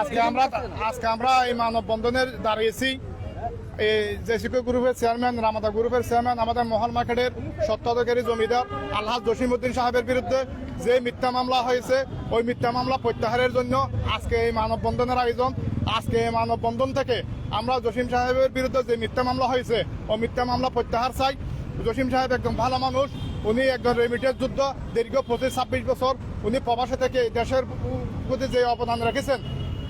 আজকে আমরা আজকে আমরা এই মানববন্ধনের দাঁড়িয়েছি। এই জেসিকো গ্রুপের চেয়ারম্যান, রামাদা গ্রুপের চেয়ারম্যান, আমাদের মহল মার্কেটের সত্ত্বাধিকারী জমিদার আলহাজ জসিমউদ্দিন সাহেবের বিরুদ্ধে যে মিথ্যা মামলা হয়েছে, ওই মিথ্যা মামলা প্রত্যাহারের জন্য আজকে এই মানববন্ধনের আয়োজন। আজকে এই মানববন্ধন থেকে আমরা জসিম সাহেবের বিরুদ্ধে যে মিথ্যা মামলা হয়েছে, ওই মিথ্যা মামলা প্রত্যাহার চাই। জসিম সাহেব একদম ভালো মানুষ, উনি একজন রেমিটেন্স যুদ্ধ, দীর্ঘ পঁচিশ ছাব্বিশ বছর উনি প্রবাসে থেকে দেশের প্রতি যে অবদান রেখেছেন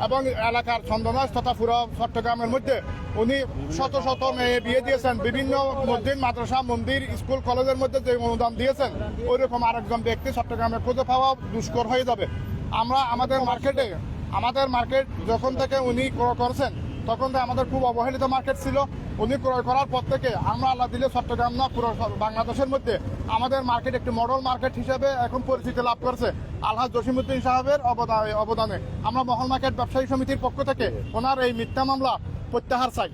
এবং এলাকার ছন্দমাস তথা পুরো চট্টগ্রামের মধ্যে উনি শত শত মেয়ে বিয়ে দিয়েছেন। বিভিন্ন মসজিদ, মাদ্রাসা, মন্দির, স্কুল, কলেজের মধ্যে যে অনুদান দিয়েছেন ওই রকম আরেকজন ব্যক্তি চট্টগ্রামে খুঁজে পাওয়া দুষ্কর হয়ে যাবে। আমরা আমাদের মার্কেটে, আমাদের মার্কেট যখন থেকে উনি করছেন তখন তো আমাদের খুব অবহেলিত মার্কেট ছিল। উনি ক্রয় করার পর থেকে আমরা আল্লাহ দিলে চট্টগ্রাম না, পুরো বাংলাদেশের মধ্যে আমাদের মার্কেট একটি মডেল মার্কেট হিসেবে এখন পরিচিতি লাভ করছে। আলহাজ জসিমুদ্দিন সাহেবের অবদানে অবদানে। আমরা মহল মার্কেট ব্যবসায়ী সমিতির পক্ষ থেকে ওনার এই মিথ্যা মামলা প্রত্যাহার চাই।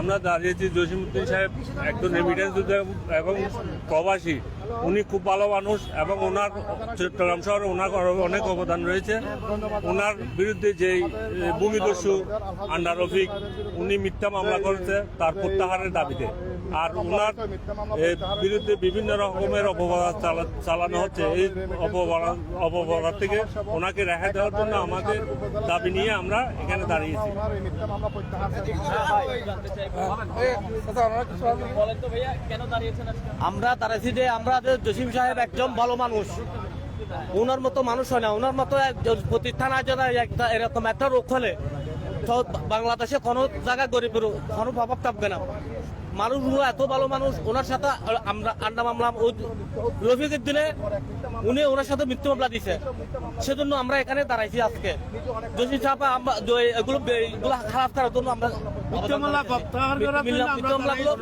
আমরা দাঁড়িয়েছি জসিমুদ্দিন সাহেব, একজন যোদ্ধা এবং প্রবাসী। উনি খুব ভালো মানুষ এবং ওনার চট্টগ্রাম শহরে ওনার অনেক অবদান রয়েছে। ওনার বিরুদ্ধে যে ভূমিদস্যু আন্ডার রফিক উনি মিথ্যা মামলা করেছে, তার প্রত্যাহারের দাবিতে। আর ওনার বিরুদ্ধে বিভিন্ন রকমের অপবাদ চালানো হচ্ছে। এই অপবাদ থেকে ওনাকে রেহাই দেওয়ার জন্য আমাদের দাবি নিয়ে আমরা এখানে দাঁড়িয়েছি। আমরা দাঁড়াইছি যে আমরা জসিম সাহেব একজন ভালো মানুষ। ওনার মতো মানুষ হয় না। ওনার মতো প্রতিষ্ঠান আছে না, একটা এরকম একটা রোগ হলে। বাংলাদেশে কোনো জায়গায় গরিবের কোনো প্রভাব থাকবে না। মানুষগুলো এত ভালো মানুষ ওনার সাথে আমরা আন্ডা মামলা ওই রফিকের দিনে উনি ওনার সাথে মৃত্যু মামলা দিছে। সেজন্য আমরা এখানে দাঁড়াইছি আজকে। সাহেব আমরা এগুলো এগুলো খারাপ করার জন্য আমরা মিথ্যা মামলা প্রত্যাহার করার জন্য আমরা মামলাগুলো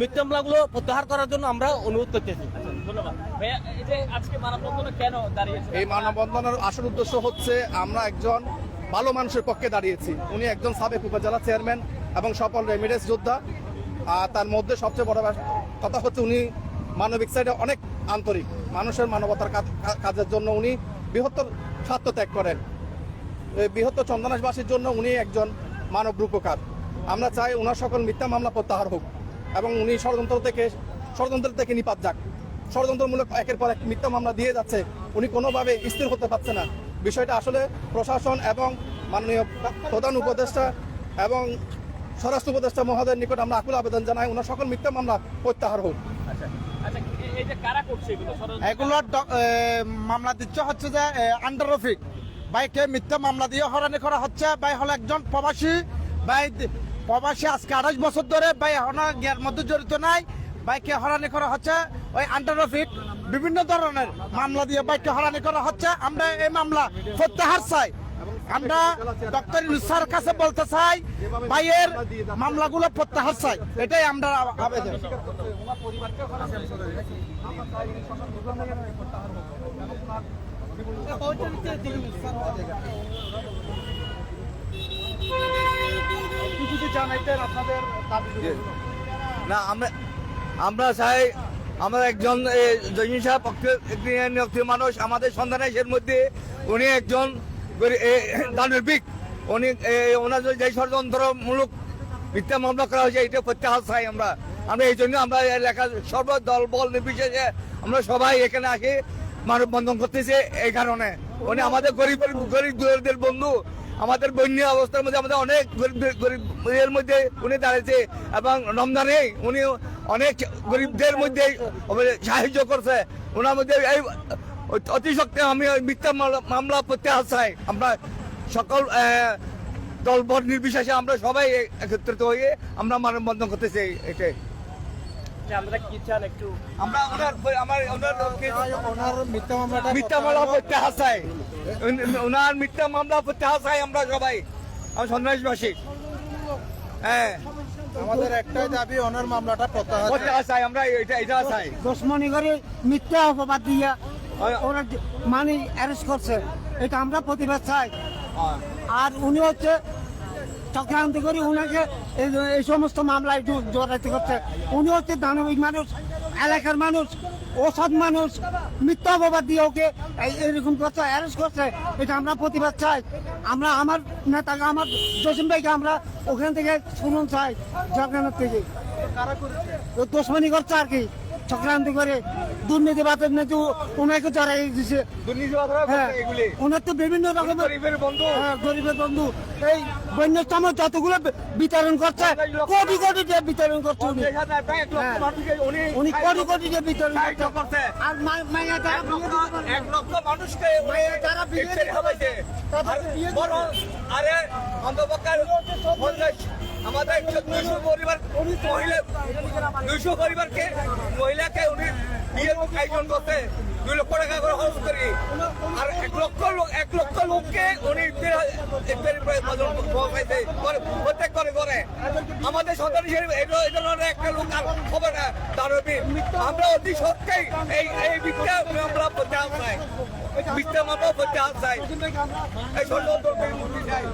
মিথ্যা মামলাগুলো প্রত্যাহার করার জন্য আমরা অনুরোধ করতেছি। এই যে আজকে মানববন্ধনে কেন দাঁড়িয়েছেন? এই মানববন্ধনের আসল উদ্দেশ্য হচ্ছে আমরা একজন ভালো মানুষের পক্ষে দাঁড়িয়েছি। উনি একজন সাবেক উপজেলা চেয়ারম্যান এবং সফল রেমিডেন্স যোদ্ধা। আর তার মধ্যে সবচেয়ে বড় কথা হচ্ছে উনি মানবিক সাইডে অনেক আন্তরিক। মানুষের মানবতার কাজের জন্য উনি বৃহত্তর স্বার্থ ত্যাগ করেন। এই বৃহত্তর চন্দনাসবাসীর জন্য উনি একজন মানব রূপকার। আমরা চাই ওনার সকল মিথ্যা মামলা প্রত্যাহার হোক এবং উনি ষড়যন্ত্র থেকে ষড়যন্ত্র থেকে নিপাত যাক। ষড়যন্ত্রমূলক একের পর এক মিথ্যা মামলা দিয়ে যাচ্ছে। উনি কোনোভাবে স্থির হতে পারছে না। বিষয়টা আসলে প্রশাসন এবং মাননীয় প্রধান উপদেষ্টা এবং স্বরাষ্ট্র উপদেষ্টা মহোদয়ের নিকট আমরা আকুল আবেদন জানাই ওনার সকল মিথ্যা মামলা প্রত্যাহার হোক। আচ্ছা আচ্ছা এই- এই যে কারা করছে এগুলো? ষড়যন্ত্র? এগুলো ড- এ, মামলা দিচ্ছে হচ্ছে যে আন্ডার রফিক। বাইকে মিথ্যা মামলা দিয়ে হরানি করা হচ্ছে। বাই হলো একজন প্রবাসী। বাই প্রবাসী আজকে আঠাশ বছর ধরে বাই এখনও জ্ঞার মধ্যে জড়িত নাই। বাইকে হরানি করা হচ্ছে। ওই আন্ডার রফিক বিভিন্ন ধরনের মামলা দিয়ে বাইকে হরানি করা হচ্ছে। আমরা এই মামলা প্রত্যাহার চাই। আমরা ডক্টর ইউসার কাছে বলতে চাই বাইয়ের মামলাগুলো প্রত্যাহার চাই। এটাই আমরা আবেদন। না, আমরা চাই আমরা একজন জয়ী সাহেব একটি মানুষ। আমাদের সন্তানের মধ্যে উনি একজন দানবিক উনি ওনার যে ষড়যন্ত্রমূলক মিথ্যা মামলা করা হয়েছে, এটা প্রত্যাহার চাই আমরা। আমরা এই জন্য আমরা এলাকার সর্বদল বল নির্বিশেষে আমরা সবাই এখানে আসি, মানববন্ধন করতেছে এই কারণে। উনি আমাদের গরিব গরিব দুয়ারদের বন্ধু। আমাদের বন্য অবস্থার মধ্যে আমাদের অনেক গরিব গরিব এর মধ্যে উনি দাঁড়িয়েছে এবং রমজানে উনি অনেক গরিবদের মধ্যে সাহায্য করছে। ওনার মধ্যে এই অতি শক্তি আমি ওই মিথ্যা মামলা- প্রত্যাহার চাই আমরা সকল দলবল নির্বিশেষে আমরা সবাই একত্রিত হয়ে আমরা মানববন্ধন করতেছি এটাই। আমরা কি চান একটু? আমরা ওনার আমার ওনার ওনার মিথ্যা মামলাটা মিথ্যা মামলা প্রত্যাহার চাই উন- ওনার মিথ্যা মামলা প্রত্যাহার চাই আমরা সবাই। আমি সন্ন্যাসবাসী। হ্যাঁ আমাদের একটাই দাবি ওনার মামলাটা প্রত্যাহার আমরা এটা এটা চাই দুশ্মনী করে মিথ্যা অপবাদ দিয়া ওরা মানি অ্যারেস্ট করছে। এটা আমরা প্রতিবাদ চাই। আর উনি হচ্ছে চক্রান্ত করে উনাকে এই এই সমস্ত মামলায় জড়াইতে করছে। উনি হচ্ছে দানবিক মানুষ এলাকার মানুষ অসৎ মানুষ মিথ্যা অপবাদ দিয়ে ওকে এরকম করছে অ্যারেস্ট করছে। এটা আমরা প্রতিবাদ চাই। আমরা আমার নেতাকে আমার জসিম ভাইকে আমরা ওখান থেকে শুনুন চাই জগন্নাথ থেকে। দুশ্মনী করছে আর কি। চক্রান্ত করে দুর্নীতি বাতের নেতু ওনাকে দুর্নীতি বাধা হ্যাঁ ওনার তো বিভিন্ন রকমের গরিবের বন্ধু। হ্যাঁ, গরিবের বন্ধু। এই বন্যস্তম যতগুলো বিতরণ করছে কোটি কোটি দিয়ে বিতরণ করছে উনি। হ্যাঁ। উনি কোটি কোটি দিয়ে বিতরণ করছে। আর মাইয়া যারা এক লক্ষ মানুষকে তারা বিয়ে আর বিয়ে আমাদের দুশো পরিবার মহিলা দুশো পরিবারকে মহিলাকে উনি বিয়ের আয়োজন করতে দুই লক্ষ টাকা করে খরচ করি। আর এক লক্ষ লোক এক লক্ষ লোককে উনি প্রত্যেক করে করে। আমাদের সন্তান এটা এটা ধরনের একটা লোক আর হবে না, দানবী। আমরা অতি সত্যিই এই এই মিথ্যা মামলা প্রত্যাহার চাই। মিথ্যা মামলা প্রত্যাহার চাই। এই ষড়যন্ত্রকে চাই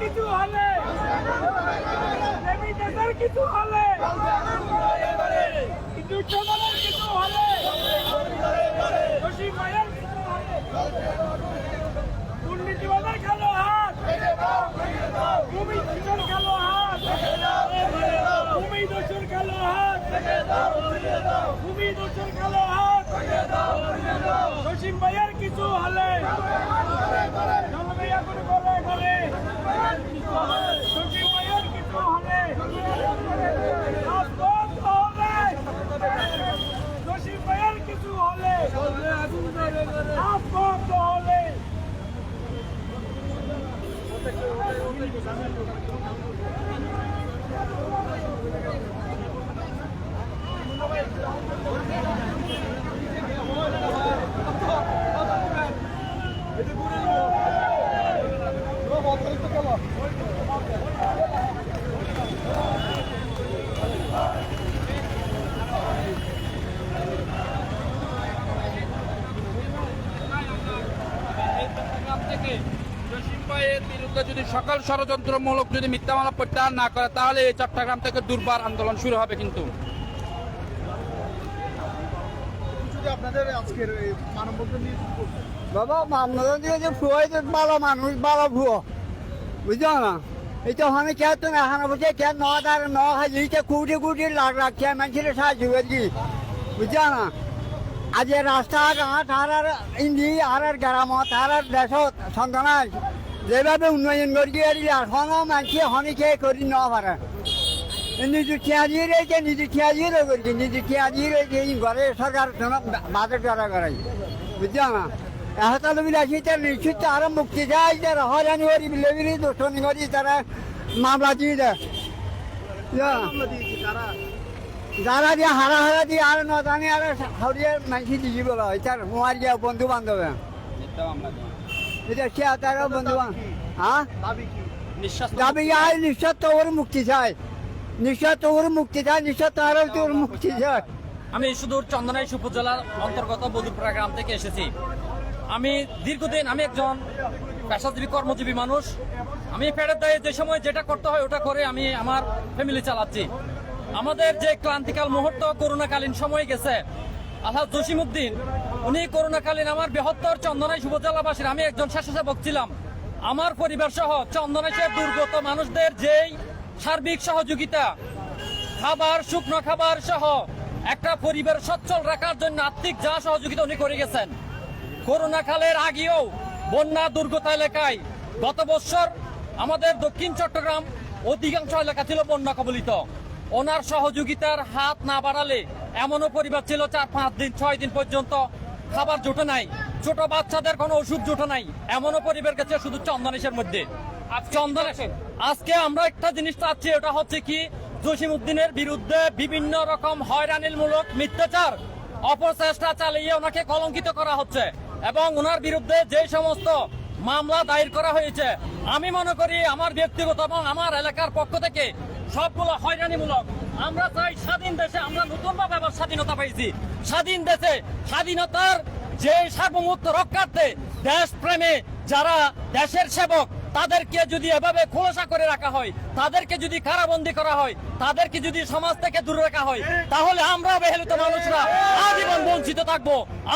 কিছু হলে কিছু হলে দুঃসমনের কিছু হলে খুশি মায়ের কিছু হলে দুর্নীতিবাদের কালো হাত ভূমি দোষের কালো হাত ভূমি দোষের কালো হাত ভূমি দোষের কালো হাত। জসিম ভাইয়ের কিছু হলে জলভাইয়া করে করে করে জসিম ভাইয়ের কিছু হলে হাত বন্ধ হবে জসিম ভাইয়ের কিছু হলে হাত বন্ধ হলে চট্টগ্রাম থেকে জসিম বিরুদ্ধে যদি সকল ষড়যন্ত্রমূলক যদি মিথ্যা মামলা প্রত্যাহার না করে তাহলে এই চট্টগ্রাম থেকে দুর্বার আন্দোলন শুরু হবে কিন্তু। যদি আপনাদের আজকের? বাবা যে যে মানুষ ভালো ভুয়ো বুঝছ না? এটা আমি কে তো না এখানে বসে কে ন তার ন হাজিতে কোটি কোটি লাখ লাখ কে মানুষের সাহায্য করি বুঝছ না? আজ রাস্তা ঘাট আর আর ইন্দি আর আর গ্রামত আর আর দেশত সন্তানাই যেভাবে উন্নয়ন করি আর এখনও মানুষে হনিকে করি ন পারে। নিজে খেয়ালি রয়েছে, নিজে খেয়ালি রয়েছে নিজে খেয়ালি রয়েছে, এই ঘরে সরকার বাজেট করা করাই। বুঝছ না? এহতাল বিলাসী তার নিশ্চিত তারা মুক্তি যায় যারা হয়রানি করি, বিলেবিলি দোষণি করি, তারা মামলা দিয়ে দেয়? যারা দিয়ে হারা হারা দিয়ে আর ন জানি, আর হাওড়িয়ে মাইসি দিছি বলা হয়। তার মোয়ার গিয়া বন্ধু বান্ধব এটা কে তার বন্ধু বান্ধব হ্যাঁ আর নিশ্চয় তোর মুক্তি চাই নিশ্চয় তোর মুক্তি চাই নিশ্চয় তার তোর মুক্তি চাই আমি সুদূর চন্দনাইশ উপজেলার অন্তর্গত বদুরপাড়া গ্রাম থেকে এসেছি। আমি দীর্ঘদিন আমি একজন পেশাজীবী কর্মজীবী মানুষ। আমি ফেরত দায়ে যে সময় যেটা করতে হয় ওটা করে আমি আমার ফ্যামিলি চালাচ্ছি। আমাদের যে ক্লান্তিকাল মুহূর্ত করোনাকালীন সময় গেছে আল্লাহ জসিমুদ্দিন উনি করোনাকালীন আমার বৃহত্তর চন্দনাইশ উপজেলাবাসীর আমি একজন স্বেচ্ছাসেবক ছিলাম। আমার পরিবার সহ চন্দনাইশের দুর্গত মানুষদের যেই সার্বিক সহযোগিতা, খাবার, শুকনো খাবার সহ একটা পরিবার সচ্ছল রাখার জন্য আর্থিক যা সহযোগিতা উনি করে গেছেন করোনা কালের আগেও বন্যা দুর্গত এলাকায় গত বছর আমাদের দক্ষিণ চট্টগ্রাম অধিকাংশ এলাকা ছিল বন্যা কবলিত। ওনার সহযোগিতার হাত না বাড়ালে এমনও পরিবার ছিল চার, পাঁচ দিন, ছয় দিন পর্যন্ত খাবার জোটে নাই ছোট বাচ্চাদের কোনো ওষুধ জোটে নাই এমনও পরিবার গেছে শুধু চন্দনেশের মধ্যে। চন্দনেশের আজকে আমরা একটা জিনিস চাচ্ছি ওটা হচ্ছে কি জসিম উদ্দিনের বিরুদ্ধে বিভিন্ন রকম হয়রানিমূলক মিথ্যাচার অপচেষ্টা চালিয়ে ওনাকে কলঙ্কিত করা হচ্ছে এবং ওনার বিরুদ্ধে যে সমস্ত মামলা দায়ের করা হয়েছে আমি মনে করি আমার ব্যক্তিগত এবং আমার এলাকার পক্ষ থেকে সবগুলো হয়রানিমূলক আমরা চাই স্বাধীন দেশে আমরা নতুন ভাবে আবার স্বাধীনতা পাইছি। স্বাধীন দেশে স্বাধীনতার যে সার্বভৌমত্ব রক্ষার্থে দেশ প্রেমে যারা দেশের সেবক তাদেরকে যদি এভাবে খোলসা করে রাখা হয় তাদেরকে যদি কারাবন্দি করা হয় তাদেরকে যদি সমাজ থেকে দূরে রাখা হয় তাহলে আমরা অবহেলিত মানুষরা আজীবন বঞ্চিত থাকব।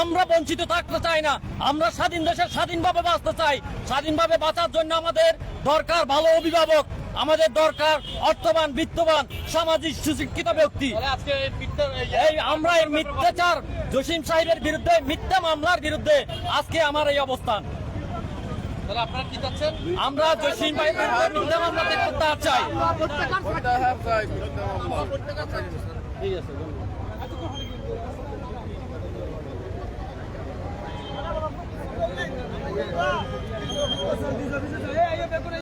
আমরা বঞ্চিত থাকতে চাই না। আমরা স্বাধীন দেশের স্বাধীনভাবে বাঁচতে চাই। স্বাধীনভাবে বাঁচার জন্য আমাদের দরকার ভালো অভিভাবক আমাদের দরকার অর্থবান বিত্তবান সামাজিক সুশিক্ষিত ব্যক্তি। এই আমরা এই মিথ্যাচার জসিম সাহেবের বিরুদ্ধে মিথ্যা মামলার বিরুদ্ধে আজকে আমার এই অবস্থান তাহলে আপনারা কি চাচ্ছেন আমরা জসিম ভাই মিথ্যা মামলাতে প্রত্যাহার চাই। ঠিক আছে